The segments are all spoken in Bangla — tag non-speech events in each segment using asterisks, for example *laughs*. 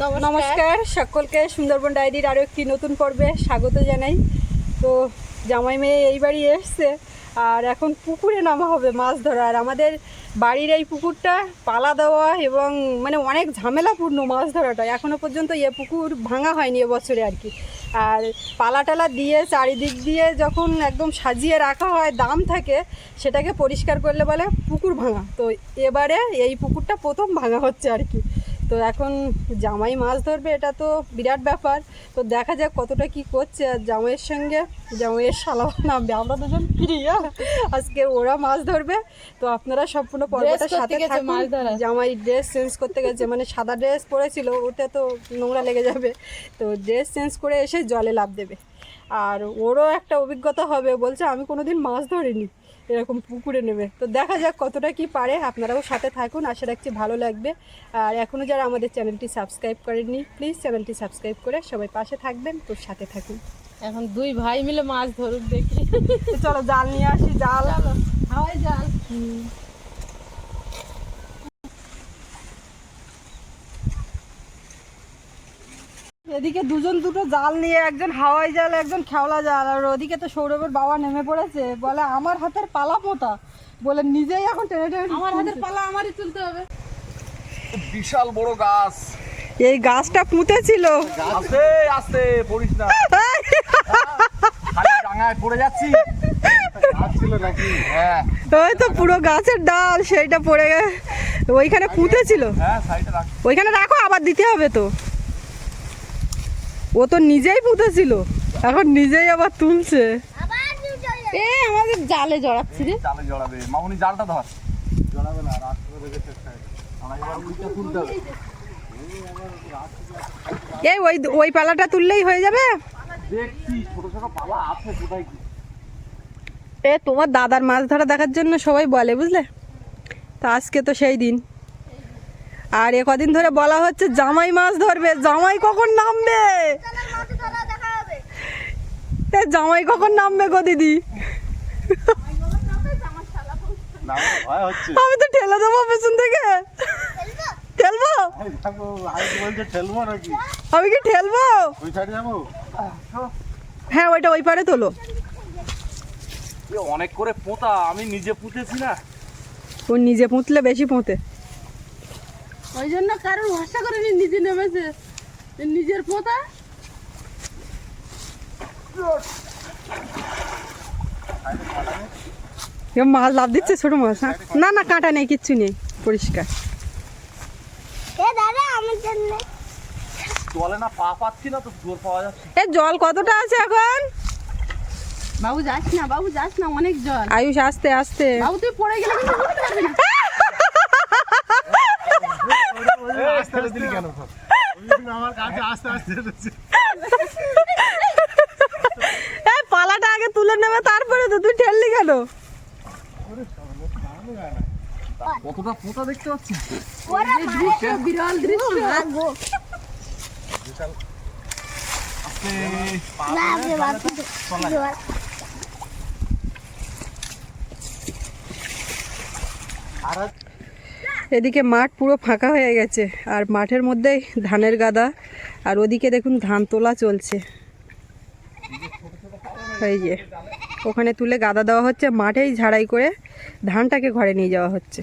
নমস্কার। সকলকে সুন্দরবন ডায়েরির আরও একটি নতুন পর্বে স্বাগত জানাই। তো জামাই মেয়ে এই বাড়ি এসছে, আর এখন পুকুরে নামা হবে মাছ ধরা। আর আমাদের বাড়ির এই পুকুরটা পালা দেওয়া এবং মানে অনেক ঝামেলাপূর্ণ মাছ ধরাটা। এখনও পর্যন্ত এ পুকুর ভাঙা হয়নি এবছরে আর কি। আর পালা টালা দিয়ে, চারিদিক দিয়ে যখন একদম সাজিয়ে রাখা হয়, দাম থাকে, সেটাকে পরিষ্কার করলে বলে পুকুর ভাঙা। তো এবারে এই পুকুরটা প্রথম ভাঙা হচ্ছে আর কি। তো এখন জামাই মাছ ধরবে এটা তো বিরাট ব্যাপার। তো দেখা যাক কতটা কি করছে আর জামাইয়ের সঙ্গে। জামাইয়ের শালা নামবে আমরা দুজন প্রিয়া আজকে ওরা মাছ ধরবে। তো আপনারা সম্পূর্ণ পর্বটা সাথে থাকুন। জামাই ড্রেস চেঞ্জ করতে গেছে মানে সাদা ড্রেস পরেছিল ওতে তো নোংরা লেগে যাবে। তো ড্রেস চেঞ্জ করে এসে জলে লাভ দেবে। আর ওরও একটা অভিজ্ঞতা হবে বলছে আমি কোনোদিন মাছ ধরিনি। এরকম পুকুরে নেবে তো দেখা যাক কতটা কি পারে। আপনারাও সাথে থাকুন আশা রাখছি ভালো লাগবে। আর এখনও যারা আমাদের চ্যানেলটি সাবস্ক্রাইব করেননি প্লিজ চ্যানেলটি সাবস্ক্রাইব করে সবাই পাশে থাকবেন। তো সাথে থাকুন। এখন দুই ভাই মিলে মাছ ধরুন দেখি। চলো জাল নিয়ে আসি জাল। হয় জাল। এদিকে দুজন দুটো জাল নিয়ে একজন হাওয়াই জাল একজন খেওলা জাল আর ওদিকে তো সৌরভের বাবা নেমে পড়েছে। বলে আমার হাতের পালা পোতা বলে নিজেই এখন টেনে টেনে আমার হাতের পালা আমারই তুলতে হবে। বিশাল বড় গাছ। এই গাছটা পুঁতেছিল আস্তে আস্তে পড়িস না। *laughs* ডাঙায় পড়ে যাচ্ছি। গাছ ছিল হ্যাঁ। ওই তো পুরো গাছের ডাল সেইটা পড়ে গে- ওইখানে পুঁতেছিল হ্যাঁ সাইডে রাখ। ওইখানে রাখো আবার দিতে হবে তো। ও তো নিজেই পুঁতেছিল। এখন নিজেই আবার তুলছে। এ আমাদের জালে জড়াচ্ছি রে। জালে জড়াবে। মামুনি জালটা ধর। জড়াবে না রাত করে রেখে চেষ্টা আমার এবার উইটা তুলতে হবে। এই ওই ওই পালাটা তুললেই হয়ে যাবে? দেখছি ছোট ছোট পালা আছে কোথায় কি। এ তোমার দাদার মাছ ধরা দেখার জন্য সবাই বলে বুঝলে? তা আজকে তো সেই দিন। আর এ কদিন ধরে বলা হচ্ছে জামাই মাছ ধরবে জামাই কখন নামবে? এ জামাই কখন নামবে গো দিদি? না ভয় হচ্ছে। আমি তো ঠেলে দেবো পেছন থেকে। ঠেলবো? ঠেলবো নাকি? আমি কি ঠেলবো? ওই সাইডে যাব? হ্যাঁ ওইটা ওই পারে তোলো। অনেক করে পোতা আমি নিজে পুঁতেছি না। ও নিজে পুঁতলে বেশি পুঁতে। ওই জন্য কারণ ভরসা করে নিজে নেমেছে। নিজের পোতা মাছ লাভ দিচ্ছে ছোট মাছ হ্যাঁ? না না কাঁটা নেই কিচ্ছু নেই পরিষ্কার। জলে না পা পাচ্ছি না তো জোর পাওয়া যাচ্ছে। এ জল কতটা আছে এখন? বাবু যাস না বাবু যাস না অনেক জল। আয়ুষ আস্তে আস্তে। বাবু তুই পড়ে গেলে কিন্তু বুঝতে পারবি না। আস্তে দিলি কেন আমার কাছে আস্তে আস্তে এই পালাটা আগে তুলে নেবে তারপরে তো তুই ঠেললি কেন? কতটা পোতা দেখতে পাচ্ছি? বিরল দৃশ্য। এদিকে মাঠ পুরো ফাঁকা হয়ে গেছে আর মাঠের মধ্যেই ধানের গাদা আর ওদিকে দেখুন ধান তোলা চলছে। এই যে ওখানে তুলে গাদা দেওয়া হচ্ছে মাঠেই ঝাড়াই করে ধানটাকে ঘরে নিয়ে যাওয়া হচ্ছে।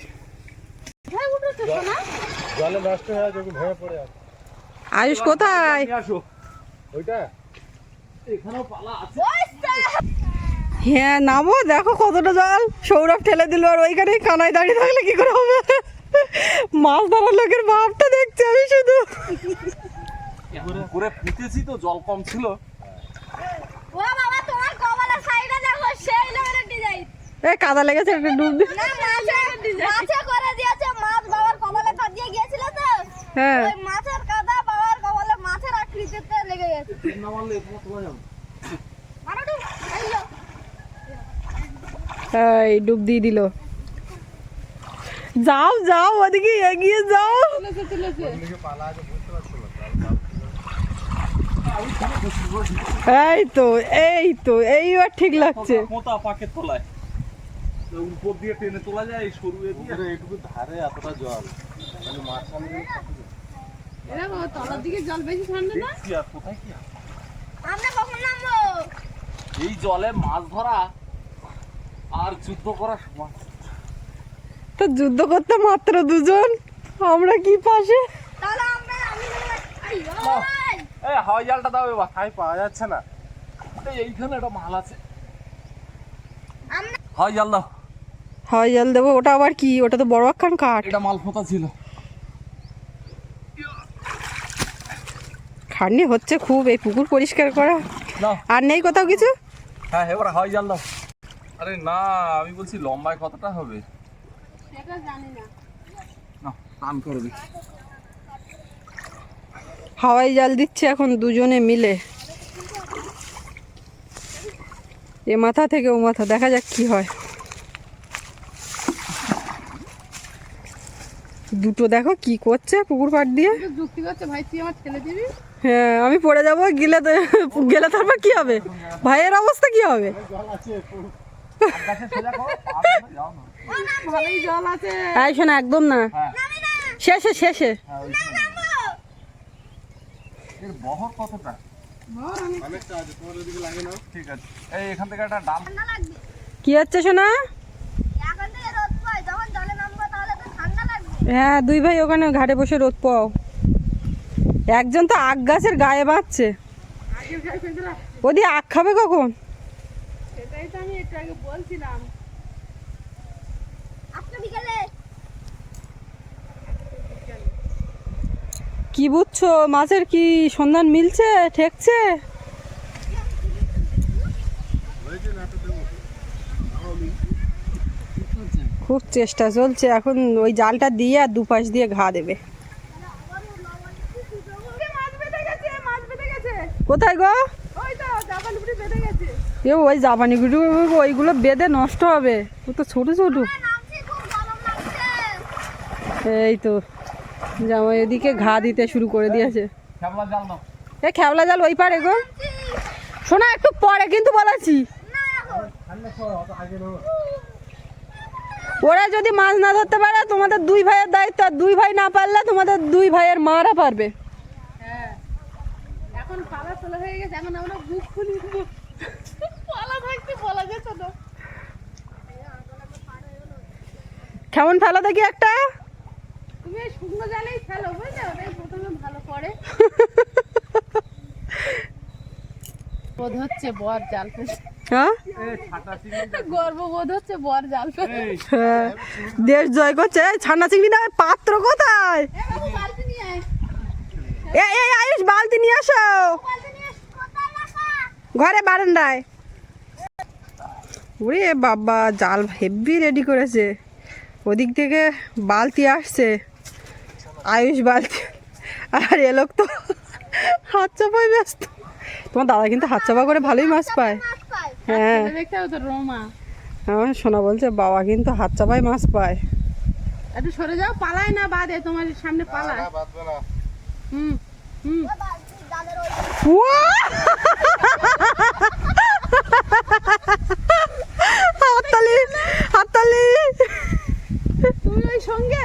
আয়ুষ কোথায়? হ্যাঁ নামো দেখো কতটা জল। সৌরভ ঠেলে দিল আর ওইখানেই কানায় দাঁড়িয়ে থাকলে কি করে হবে? মাছ ধরার লোকের ভাবটা দেখছি আমি শুধু। করে ফুটেছি তো জল কম ছিল। ও বাবা তোমার কপালের সাইডে দেখো সেই লেভেলের ডিজাইন এ কাদা লেগেছে একটা ডুব দে। না মাছে মাছে করে দিয়েছে মাছ বাবার কপালে পা দিয়ে গিয়েছিল তো। হ্যাঁ। ওই মাছের কাদা বাবার কপালে মাছের আকৃতিতে লেগে গেছে। না মারলে এরকম তোলা মারো তো এই ডুব দিয়ে দিল। যাও যাও ওদিকে এগিয়ে যাও। এই তো এই তো এইবার ঠিক লাগছে। পোতা পাকে তোলায়। তো উপর দিয়ে টেনে তোলা যায় সরু এ দিয়ে। এইটুকু ধারে এতটা জল। মানে তলার দিকে জল বেশি ঠান্ডা না? কোথায় কি আমরা কখন নামবো? এই জলে মাছ ধরা আর যুদ্ধ করা সমান তো যুদ্ধ করতে মাত্র দুজন আমরা কি পাশে? তাহলে আমরা আমি এই। হাওয়াই জালটা দাও এবার। হাই পাওয়া যাচ্ছে না। এই এইখানে একটা মাল আছে। হাওয়াই জাল দাও। হাওয়াই জল দেবো ওটা আবার কি? ওটা তো বড় একখান কাঠ। এটা মাল ফোতা ছিল। খাটনি হচ্ছে খুব এই পুকুর পরিষ্কার করা। আর নেই কোথাও কিছু? হ্যাঁ এবার হাওয়াই জাল দাও। আরে না আমি বলছি লম্বায় কতটা হবে? সেটা জানি না। না টান করবে হাওয়াই জাল দিচ্ছে এখন দুজনে মিলে। এ মাথা থেকে ও মাথা দেখা যাক কি হয়। দুটো দেখো কি করছে পুকুর পাড় দিয়ে। হ্যাঁ আমি পড়ে যাব গেলে তো গেলে তারপর কি হবে? ভাইয়ের অবস্থা কি হবে? একদম না। হ্যাঁ। শেষে শেষে। হ্যাঁ। এর বহর কতটা? ঠিক আছে। এই এখান থেকে একটা ডাল কি হচ্ছে শোনা? এখন থেকে রোদ পাই যখন জলে নামবো তাহলে তো ঠান্ডা লাগবে। হ্যাঁ দুই ভাই ওখানে ঘাটে বসে রোদ পাও। একজন তো আগ গাছের গায়ে বাঁচছে ওদি আখ খাবে কখন? সেটাই তো আমি একটু আগে বলছিলাম আজকে বিকেলে কি বুঝছ? মাছের কি সন্ধান মিলছে? ঠেকছে? খুব চেষ্টা চলছে। এখন ওই জালটা দিয়ে আর দুপাশ দিয়ে ঘা দেবে। কোথায় গো? জাপান এ ওই জাপানিগুলো ওইগুলো বেঁধে নষ্ট হবে। ও তো ছোটো ছোটো। এই তো। জামাই এদিকে ঘা দিতে শুরু করে দিয়েছে। এ খেবলা জাল ওই পারে গো। শোনা একটু পরে কিন্তু বলেছি। না ওরা যদি মাছ না ধরতে পারে তোমাদের দুই ভাইয়ের দায়িত্ব আর দুই ভাই না পারলে তোমাদের দুই ভাইয়ের মারা পারবে। হ্যাঁ এখন পালা তোলা হয়ে গেছে এখন আমরা বুক খুলি পালা থাকতে বলা যেত না। কেমন ফেলো দেখি একটা তুমি এই শুকনো জালেই ফেলো বুঝলে ওটাই প্রথমে পড়ে বোধ হচ্ছে বর জাল হ্যাঁ? গর্ববোধ হচ্ছে বর জাল হ্যাঁ। দেশ জয় করছে। এই ছানা চিংড়ি না পাত্র কোথায়? এ বাবু বালতি নিয়ে আয়। এই আয়ুষ বালতি নিয়ে আসো বলতে নিয়ে কোথায় রাখা? ঘরে বারান্দায়। ওরে বাবা জাল হেভি রেডি করেছে। ওদিক থেকে বালতি আসছে। আয়ুষ বালতি আর এ লোক তো হাত চাপায় ব্যস্ত। তোমার দাদা কিন্তু হাত চাপা করে ভালোই মাছ পায়। হ্যাঁ। আমার শোনা বলছে বাবা কিন্তু হাত চাপায় মাছ পায়। একটু সরে যাও পালায় না বাদে তোমার সামনে পালায়। হুম হুম! হাততালি হাততালি। সঙ্গে?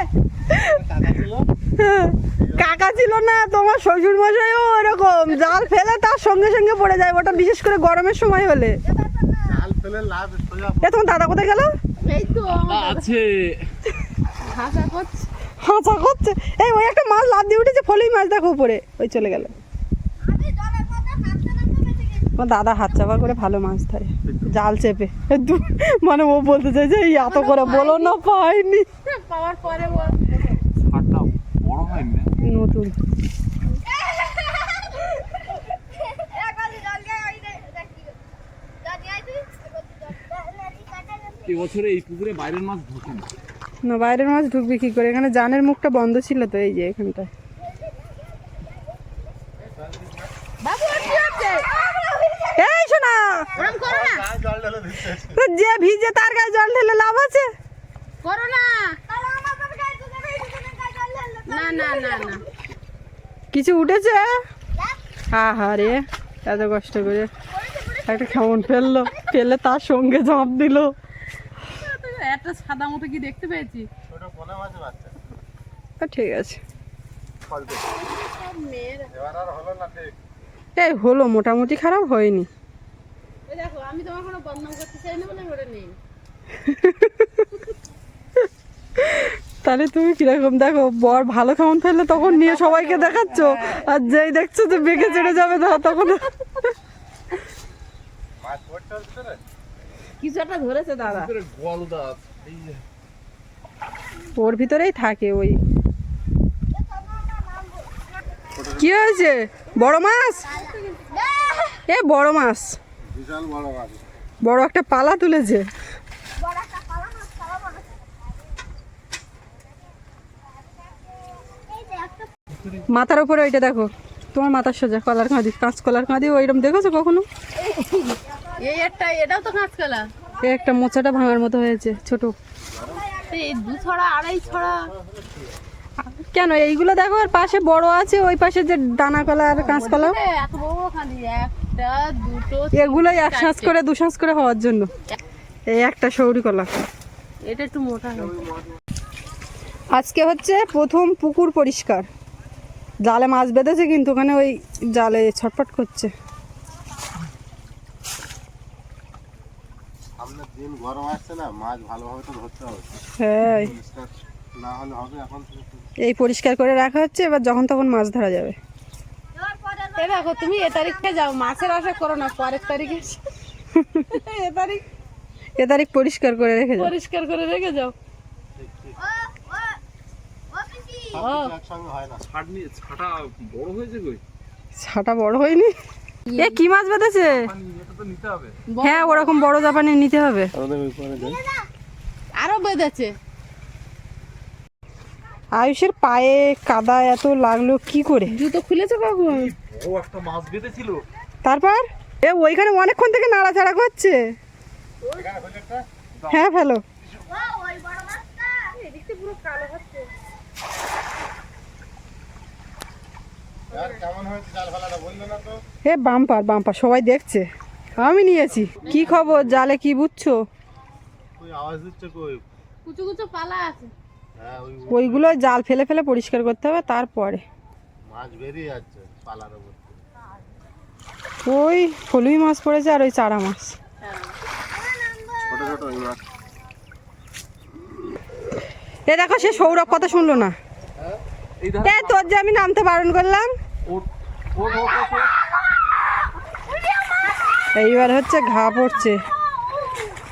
কাকা ছিল? না তোমার শ্বশুর মশাইও এরকম জাল ফেলে তার সঙ্গে সঙ্গে পড়ে যায় ওটা বিশেষ করে গরমের সময় হলে। এ তোমার দাদা কোথায় গেল? এই তো আমার আছে। হাঁচা করছে। এই ওই একটা মাছ লাভ দিয়ে উঠেছে ফলেই মাছ দেখো উপরে। ওই চলে গেল আমি জলের মধ্যে নামতে নামতে বেঁচে গেছি আমার দাদা হাত চাপা করে ভালো মাছ ধরে জাল চেপে। দু- মানে ও বলতে চাইছে এই এত করে বলো না পাইনি পাওয়ার পরে বল ছাড়টাও বড় হয়নি নতুন। যা। এবছরে এই পুকুরে বাইরের মাছ ঢোকে না বাইরের মাছ ঢুকবে কি করে? এখানে জানের মুখটা বন্ধ ছিল তো এই যে এখানটায় বাবু আর কি হচ্ছে এই শোনা ওরম করো না তো যে ভিজে তার গায়ে জল ঢেলে লাভ আছে? করো না। না না না না। কিছু উঠেছে? আহা রে এত কষ্ট করে একটা কেমন ফেলল ফেলে তার সঙ্গে ঝাঁপ দিল। একটা সাদা মতো কি দেখতে পেয়েছি? ঠিক আছে। সব মেয়েরা। এবার আর হলো এই হলো মোটামুটি খারাপ হয়নি। দেখো আমি তোমার কোনো বদনাম করতে চাই না বলে ওটা নেই। তাহলে তুমি কীরকম দেখো বর ভালো খাওয়ান ফেললে তখন নিয়ে সবাইকে দেখাচ্ছ। আর যেই দেখছ যে বেগে চড়ে যাবে না তখন ওর কিছু একটা ধরেছে দাদা। ভিতরে গলদা এই যে। ওর ভিতরেই থাকে ওই। কি হয়েছে? বড় মাছ? এ বড় মাছ। বিশাল বড় মাছ বড় একটা পালা তুলেছে। মাথার উপরে ওইটা দেখো তোমার মাথার সোজা কলার কাঁদি কাঁচ কলার কাঁদি ওইরকম দেখেছ কখনো? এই একটা এটাও তো কাঁচকলা এ একটা মোচাটা ভাঙার মতো হয়েছে ছোট। এই দু ছড়া আড়াই ছড়া। কেন এইগুলো দেখো আর পাশে বড় আছে ওই পাশে যে দানা কলা আর কাঁচকলা এত বড় খালি একটা দুটো এগুলোই এক শ্বাস করে দু শ্বাস করে হওয়ার জন্য। এই একটা সৌরি কলা। এটা একটু মোটা আজকে হচ্ছে প্রথম পুকুর পরিষ্কার। জালে মাছ বেঁধেছে কিন্তু ওখানে ওই জালে ছটফট করছে। দিন গরম আসছে না মাছ ভালোভাবে তো ধরতে হবে। হ্যাঁ। না হলে হবে এখন এই পরিষ্কার করে রাখা হচ্ছে এবার যখন তখন মাছ ধরা যাবে। এ দেখো তুমি এ তারিখে যাও মাছের আশা করো না পরের তারিখে এ তারিখ এ তারিখ পরিষ্কার করে রেখে যাও। পরিষ্কার করে রেখে যাও। হয় ছাটা বড় হয়েছে কই? ছাটা বড় হয়নি? এ কি মাছ বেঁধেছে? এটা তো নিতে হবে। হ্যাঁ ওরকম বড় জাপানি নিতে হবে। আরও বেঁধেছে। আয়ুষের পায়ে কাদা এত লাগল কি করে? জুতো খুলেছে কখন বড় একটা মাছ বেঁধেছিল। তারপর? এ ওইখানে অনেকক্ষণ থেকে নাড়াচাড়া করছে। হ্যাঁ ফেলো। ও ওই বড় মাছটা। এদিকে পুরো কালো হচ্ছে। আর কেমন হয়েছে জাল ফেলাটা বলল না তো? এ বাম্পার বাম্পার সবাই দেখছে। আমি নিয়েছি। কি খবর জালে কি বুঝছ? আওয়াজ দিচ্ছে কই? কুচু কুচু পালা আছে। ওইগুলো জাল ফেলে ফেলে পরিষ্কার করতে হবে তারপরে। মাছ বেরিয়ে যাচ্ছে পালার ওই ফলুই মাছ পড়েছে আর ওই চারা মাছ। এ দেখো সে সৌরভ কথা শুনলো না। এই এ তোর যে আমি নামতে বারণ করলাম। এইবার হচ্ছে ঘা পড়ছে।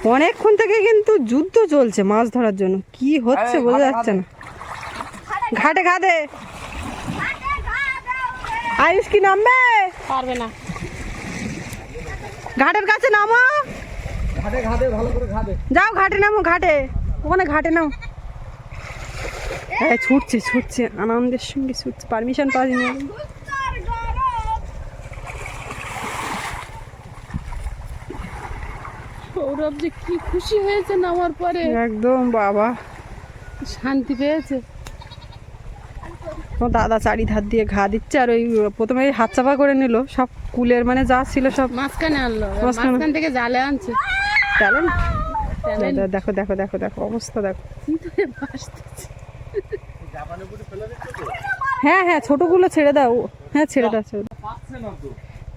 অনেকক্ষণ থেকে কিন্তু যুদ্ধ চলছে মাছ ধরার জন্য। কি হচ্ছে বোঝা যাচ্ছে না। ঘাটে। ঘাটে আয়ুষ কি নামবে? পারবে না। ঘাটের কাছে নামো। ঘাটে ঘাটে ভালো করে ঘাটে। যাও ঘাটে নামো ঘাটে। ওখানে ঘাটে নাও। হ্যাঁ ছুটছে ছুটছে আনন্দের সঙ্গে ছুটছে। পারমিশন পাওয়া সৌরভ যে কি খুশি হয়েছে নামার পরে। একদম বাবা। শান্তি পেয়েছে। ও দাদা চারি ধার দিয়ে ঘা দিচ্ছে আর ওই প্রথমে হাত চাপা করে নিল সব কুলের মানে যা ছিল সব। মাঝখানে আনলো মাঝখান থেকে জালে আনছে। Talent। দেখো দেখো দেখো দেখো অবস্থা দেখো। হ্যাঁ হ্যাঁ ছোটগুলো ছেড়ে দাও হ্যাঁ ছেড়ে দাও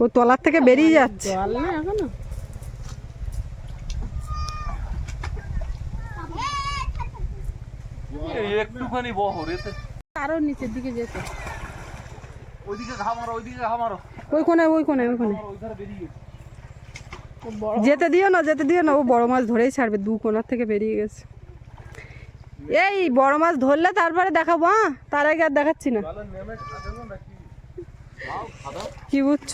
ও তলার থেকে বেরিয়ে যাচ্ছে। এখনও? একটুখানি বহর এতে। আরও নিচের দিকে যেতে। ওইদিকে ঘা মারো ওইদিকে ঘা মারো। ওই কোনায় ওই কোনায় ওই যেতে দিও না যেতে দিও না ও বড় মাছ ধরেই ছাড়বে দু কোনার থেকে বেরিয়ে গেছে। এই বড় মাছ ধরলে তারপরে দেখাবো হ্যাঁ? তার আগে আর দেখাচ্ছি না। কি বুঝছ?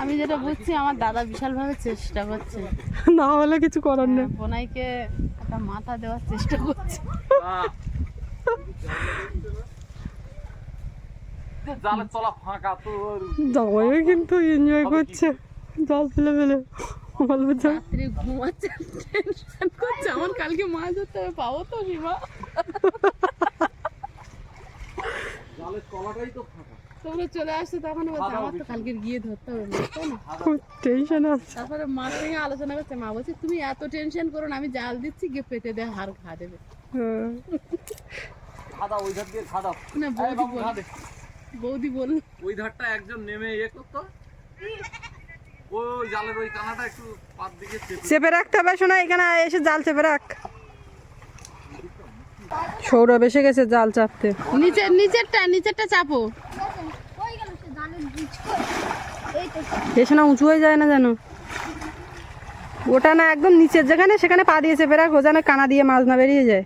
আমি যেটা বুঝছি আমার দাদা বিশাল ভাবে চেষ্টা করছে। না হলে কিছু করার নেই। বোনাইকে একটা মাথা দেওয়ার চেষ্টা করছে। আহ। জালে চলা ফাঁকা তো জামাইও কিন্তু এনজয় করছে। জল ফেলে ফেলে বলবে রাত্রি ঘুমাচ্ছে টেনশন করছে। আমার কালকে মাছ ধরতে হবে পাবো তো সীমা। তোমরা চলে আসছো তখন বলছে আমার তো কালকে গিয়ে ধরতে হবে না খুব টেনশন আছে। তারপরে মার সঙ্গে আলোচনা করছে মা বলছে তুমি এত টেনশন করো না আমি জাল দিচ্ছি গিয়ে পেটে দিয়ে হার খা দেবে। হ্যাঁ। খাদা ওই ধার দিয়ে খাদা না বৌদি বলে- বৌদি বল ওই ধারটা একজন নেমে ইয়ে করতো। ওই জালের ওই কানাটা একটু পার দিকে চেপে। চেপে রাখতে হবে শোনা এখানে এসে জাল চেপে রাখ। সৌরভ এসে গেছে জাল চাপতে। নিচে নিচেরটা নিচেরটা চাপো। ওই গেল সে জালের বীজ এই তো এসে না উঁচু হয়ে যায় না যেন? ওটা না একদম নিচের যেখানে সেখানে পা দিয়ে চেপে রাখো যেন কানা দিয়ে মাছ না বেরিয়ে যায়।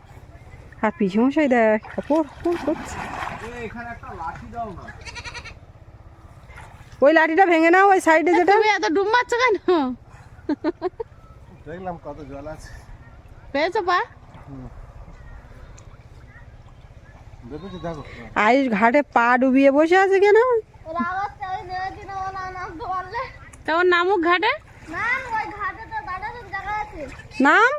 আর পিছু মশাই দেখ অপর অপর করছে। এই এখানে একটা লাঠি দাও না ওই লাঠিটা ভেঙে নাও ওই সাইডে যেটা। তুমি এত ডুব মারছো কেন? দেখলাম কত জল আছে। পেয়েছ পা? আইস ঘাটে পা ডুবিয়ে বসে আছে কেন? তা ওর নামুক ঘাটে? না ওই ঘাটে তো দাঁড়ানোর জায়গা আছে। নাম?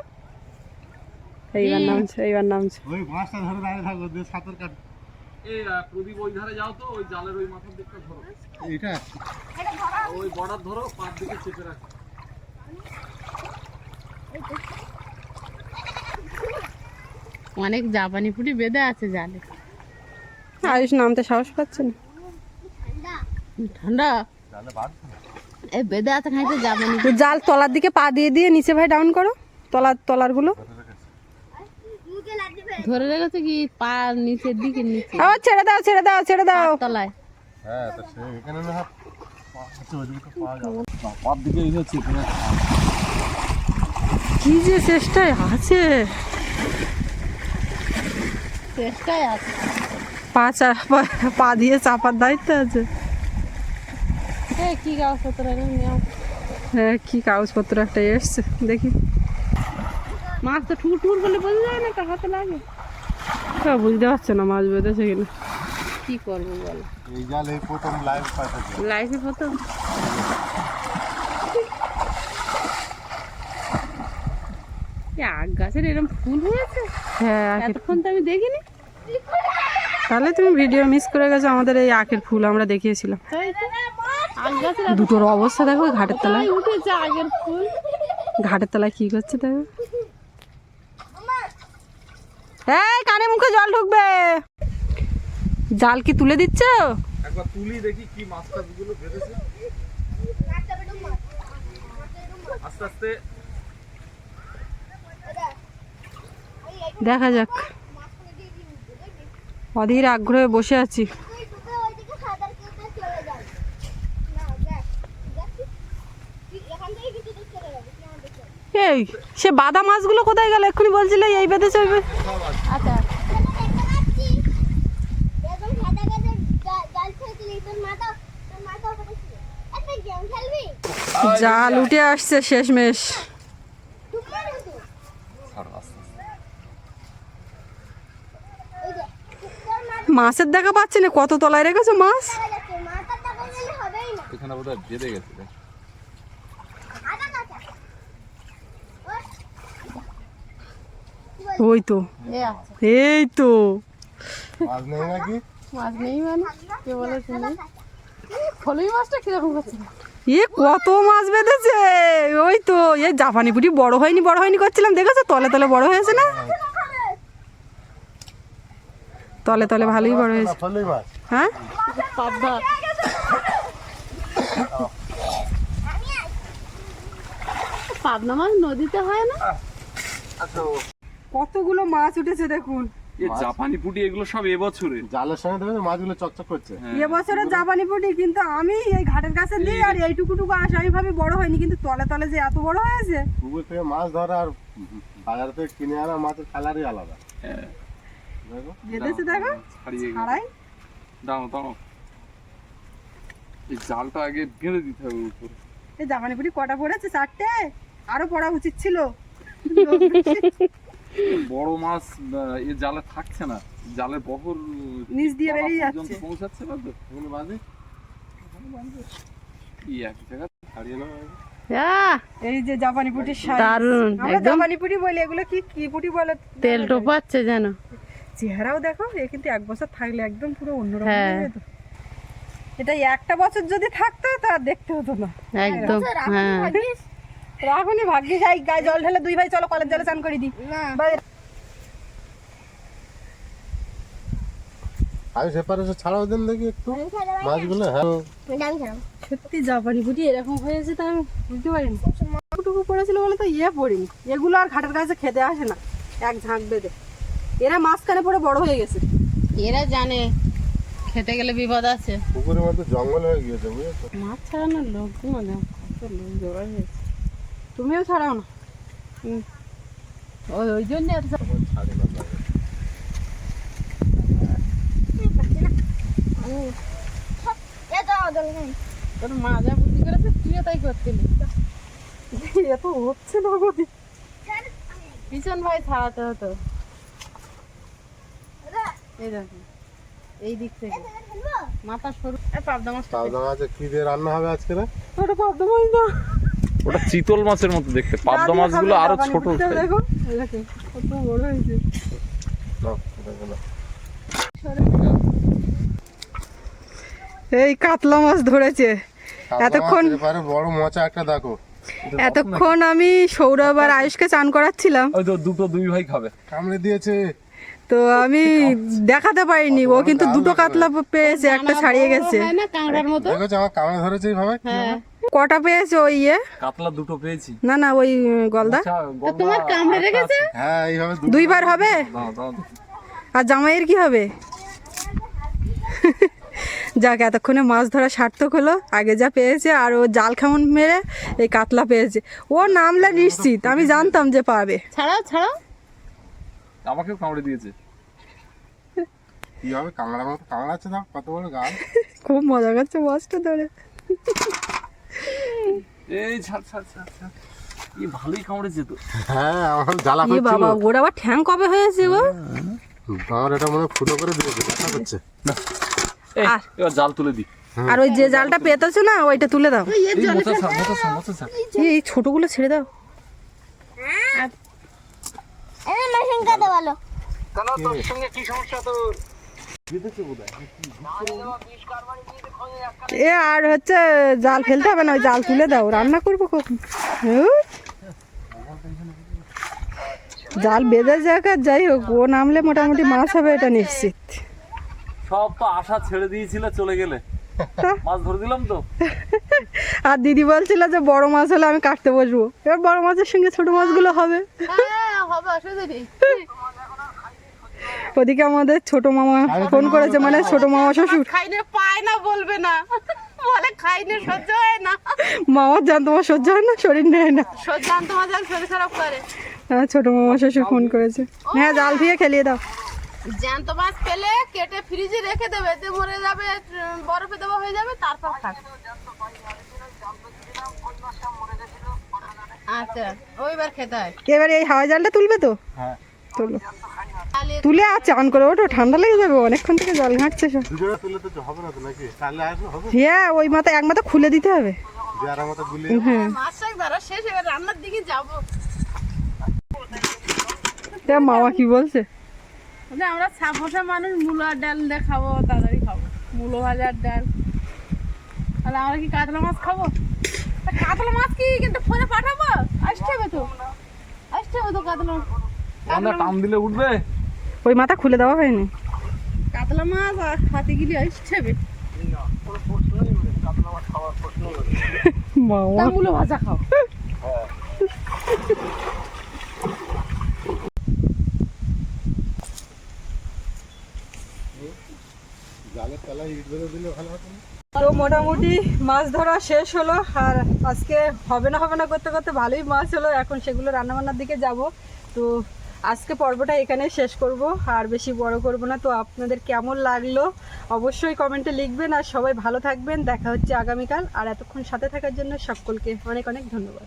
এইবার নামছে এইবার নামছে। ওই মাছটা ধরে দাঁড়িয়ে থাকো দিয়ে সাঁতার কাট এই প্রদীপ ওই ধারে যাও তো ওই জালের ওই মাথার দিকটা ধরো। এইটা? ওই বর্ডার ধরো পার দিকে চেপে রাখো। অনেক জাপানি ফুটি বেঁধে আছে জালে। আয়ুষ নামতে সাহস পাচ্ছে না। ঠান্ডা। এই বেঁধে আছে খাইতে জাপানি জাল তলার দিকে পা দিয়ে দিয়ে নিচে ভাই ডাউন করো। তলার লাগবে ধরে রেখেছে কি পা নিচের দিকে নিচে? আবার ছেড়ে দাও ছেড়ে দাও ছেড়ে দাও। তলায়। হ্যাঁ তো সে এখানে। না কি যে চেষ্টায় আছে। চেষ্টায় আছে। পা চাপা পা দিয়ে চাপার দায়িত্ব আছে। এ কি কাগজপত্র হ্যাঁ কি কাগজপত্র একটা এসছে দেখি। মাছ তো ঠুর ঠুর করলে বোঝা যায় না তার হাতে লাগে। হ্যাঁ বুঝতে পারছে না মাছ বেঁধেছে কিনা। কি করব বলো? এই জাল এই প্রথম লাইভ পাইছে লাইফে প্রথম। আগ গাছের এরকম ফুল হয়েছে? হ্যাঁ এতক্ষণ তো আমি দেখিনি। তাহলে তুমি ভিডিও মিস করে গেছো আমাদের এই আখের ফুল আমরা দেখিয়েছিলাম। তো? দুটোর অবস্থা দেখো ঘাটের তলায়। উঠেছে আগের ফুল? ঘাটের তলায় কি করছে দেখো। এই কানে মুখে জল ঢুকবে। জাল কি তুলে দিচ্ছ? একবার তুলি দেখি কি মাছটা গুলো বেঁধেছে আস্তে আস্তে। দেখা যাক। অধীর আগ্রহে বসে আছি তুই ঢুকে ওইদিকে সাঁতার কেটে চলে যাবে না দেখ দেখছিস তুই এখান থেকে কিন্তু দূর চলে যাবে তুই আমাদের চল এই সে বাদা মাছগুলো কোথায় গেল? এক্ষুনি বলছিলে এই বেঁধেছে ওই আচ্ছা। জাল উঠে আসছে শেষমেশ। মাছের দেখা পাচ্ছি না কত তলায় রেখেছো মাছ? এখানে বোধহয় বেঁধে গেছে রে। আধা কাঁচা ওই তো এই তো মাছ নেই নাকি? মাছ নেই মানে কে বলেছে নেই? ফলুই মাছটা কীরকম করছে? এ কত মাছ বেঁধেছে? ওই তো এই জাপানি পুটি বড় হয়নি বড় হয়নি করছিলাম দেখেছ? তলে তলে বড় হয়েছে না? তলে তলে ভালোই বড় হয়েছে। হ্যাঁ? পাবনা মাছ নদীতে হয় না? কতগুলো মাছ উঠেছে দেখুন। এ জাপানি পুটি এগুলো সব এবছরে। জালের সঙ্গে দেখবেন মাছগুলো চকচক করছে। এ বছরের জাপানি পুটি কিন্তু আমি এই ঘাটের কাছে দিই আর এইটুকুটুকু আসা এইভাবে বড় হয়নি কিন্তু তলে তলে যে এত বড় হয়েছে। পুকুর থেকে মাছ ধরা আর বাজার থেকে কিনে আনা মাছের কালারই আলাদা। হ্যাঁ। দেখো। দেখো। ছাড়াই। দাঁড়াও এই জালটা আগে বেঁধে দিতে হবে উপরে। এই জাপানি পুটি কটা পড়েছে? চারটে। আরও পড়া উচিত ছিল। *laughs* বড় মাছ এ জালে থাকছে না। জালের বহর নিচ দিয়ে বেরিয়ে যাচ্ছে। পৌঁছাচ্ছে না তো এগুলো বাজে কি এক জায়গা হবে। আহ, এই যে জাপানি পুটির সাইজ দারুণ আমরা একদম। জাপানি পুটি বলি এগুলো কি কি পুটি বলে? তেল টোপাচ্ছে যেন। চেহারাও দেখো এ কিন্তু এক বছর থাকলে একদম পুরো অন্যরকম হ্যাঁ। হয়ে যেত। এটা একটা বছর যদি থাকতো তা আর দেখতে হতো না। একদম হ্যাঁ। এখনই ভাগ্যিস এই গায়ে জল ঢেলে দুই ভাই চলো কলের জলে চান করে দিই। আমি সেপারেশন ছাড়াও দেন দেখি একটু? মাছগুলো হ্যাঁ। সত্যি জাপানি বুটি এরকম হয়েছে তা আমি বুঝতে পারিনি। টুকু পড়েছিল বলে তো ইয়ে পড়িনি। এগুলো আর ঘাটের কাছে খেতে আসে না। এক ঝাঁক বেঁধে। এরা মাঝখানে পড়ে বড় হয়ে গেছে। এরা জানে খেতে গেলে বিপদ আছে। পুকুরের মধ্যে জঙ্গল হয়ে গিয়েছে বুঝেছ? মাছ ছাড়ানোর লোক মানে কত লোক জোগাড় হয়েছে তুমিও ছাড়াও না। ওই ওই জন্য এত না তোর মা যা বুদ্ধি করেছে তুইও তাই করছিলি। এত হচ্ছে না ভাই ছাড়াতে হতো। এই দেখো এই দিক থেকে। মাথা সরু। পাবদা মাছটা পাবদা মাছে কি দিয়ে রান্না হবে আজকে রে? ওটা পাবদা মাছ না। ওটা চিতল মাছের মতো দেখতে পাবদা মাছগুলো আরও ছোট দেখো কত বড় হয়েছে। এই কাতলা মাছ ধরেছে। এতক্ষণ- বড় মোচা একটা দেখো। এতক্ষণ আমি সৌরভ আর আয়ুষকে চান করাচ্ছিলাম। ওই তো দুটো দুই ভাই খাবে। কামড়ে দিয়েছে। তো আমি দেখাতে পারিনি ও কিন্তু দুটো কাতলা পেয়েছে একটা ছাড়িয়ে গেছে। না কাঁকড়ার মতো আমার কামড়ে ধরেছে এইভাবে? হ্যাঁ। কটা পেয়েছে ওই ইয়ে? কাতলা দুটো পেয়েছি। না না ওই গলদা? আচ্ছা, তোমার কামড়ে রেখেছে হ্যাঁ এইভাবে দুইবার হবে? দাও, দাও, দাও। আর জামাইয়ের কি হবে? যাক এতক্ষণে মাছ ধরা সার্থক হলো। আগে যা পেয়েছে আর ও জাল খামন মেরে এই কাতলা পেয়েছে। ও নামলে নিশ্চিত আমি জানতাম যে পাবে। ছাড়াও ছাড়াও। আমাকেও কামড়ে দিয়েছে। কীভাবে কামড়াচ্ছে দাও কত বড় গাল। খুব মজা করছে মাছটা ধরে। এই ছাড় ছাড় ছাড় ছাড়। এই ভালোই কামড়েছে তো। হ্যাঁ আমার জ্বালা এ করছিল। বাবা ওর আবার ঠ্যাং কবে হয়েছে গো? আমার এটা মনে হয় ফুটো করে দিয়েছে ব্যথা করছে। এই, আর- এবার জাল তুলে দি। আর ওই যে জালটা পেতেছো না ওইটা তুলে দাও। এই মোচা ছাড় মোচা ছাড় মোচা ছাড়। এই, এই ছোটগুলো ছেড়ে দাও। ভালো। এ আর হচ্ছে জাল ফেলতে হবে না ওই জাল তুলে দাও রান্না করব কখন? হুঁ? জাল বেঁধে আর যাই হোক ও নামলে মোটামুটি মাছ হবে এটা নিশ্চিত। সব তো আশা ছেড়ে দিয়েছিল চলে গেলে। মাছ ধরে দিলাম তো। আর দিদি বলছিল যে বড় মাছ হলে আমি কাটতে বসবো। এবার বড় মাছের সঙ্গে ছোট মাছগুলো হবে। হ্যাঁ হবে অসুবিধা নেই ওদিকে আমাদের ছোট মামা ফোন করেছে মানে ছোট মামা শ্বশুর। খাইনে পায় না বলবে না। বলে খাইনে সহ্য হয় না। মামার জান তোমার সহ্য হয় না শরীর নেয় না। সহ্য আনতে মাঝে শরীর খারাপ করে। হ্যাঁ ছোট মামা শ্বশুর ফোন করেছে। হ্যাঁ জাল দিয়ে খেলিয়ে দাও। জ্যান্ত মাছ পেলে কেটে ফ্রিজে রেখে দেবে এতে মরে যাবে বরফে দেওয়া হয়ে যাবে তারপর খাবে। আচ্ছা ওইবার খেতে হয়। এবারে এই হাওয়া জালটা তুলবে তো? হ্যাঁ। তুলো। তুলে আর চান করে ওঠো ঠান্ডা লেগে যাবে অনেকক্ষণ থেকে জল ঘাঁটছে সব। হ্যাঁ ওই মাথা এক মাথা খুলে দিতে হবে। হ্যাঁ মাছ শাক ধরা শেষ এবার রান্নার দিকে যাব। তা মামা কি বলছে। বলে আমরা ছাপোসা মানুষ মূলো ডাল দিয়ে খাব তাড়াতাড়ি খাব। মূলো ভাজার ডাল। তাহলে আমরা কি কাতলা মাছ খাব? তা কাতলা মাছ কি কিন্তু ফোনে পাঠাবো? আসতে হবে তো। আসতে হবে তো কাতলা আমরা টান দিলে উঠবে? ওই মাথা খুলে দেওয়া হয়নি। কাতলা মাছ আর হাতে ভাজা খাও। হতো না? তো মোটামুটি মাছ ধরা শেষ হলো আর আজকে হবে না হবে না করতে করতে ভালোই মাছ হলো। এখন সেগুলো রান্নাবান্নার দিকে যাব। তো আজকে পর্বটা এখানে শেষ করব, আর বেশি বড় করব না। তো আপনাদের কেমন লাগল অবশ্যই কমেন্টে লিখবেন, আর সবাই ভালো থাকবেন। দেখা হচ্ছে আগামীকাল, আর এতক্ষণ সাথে থাকার জন্য সকলকে অনেক অনেক ধন্যবাদ।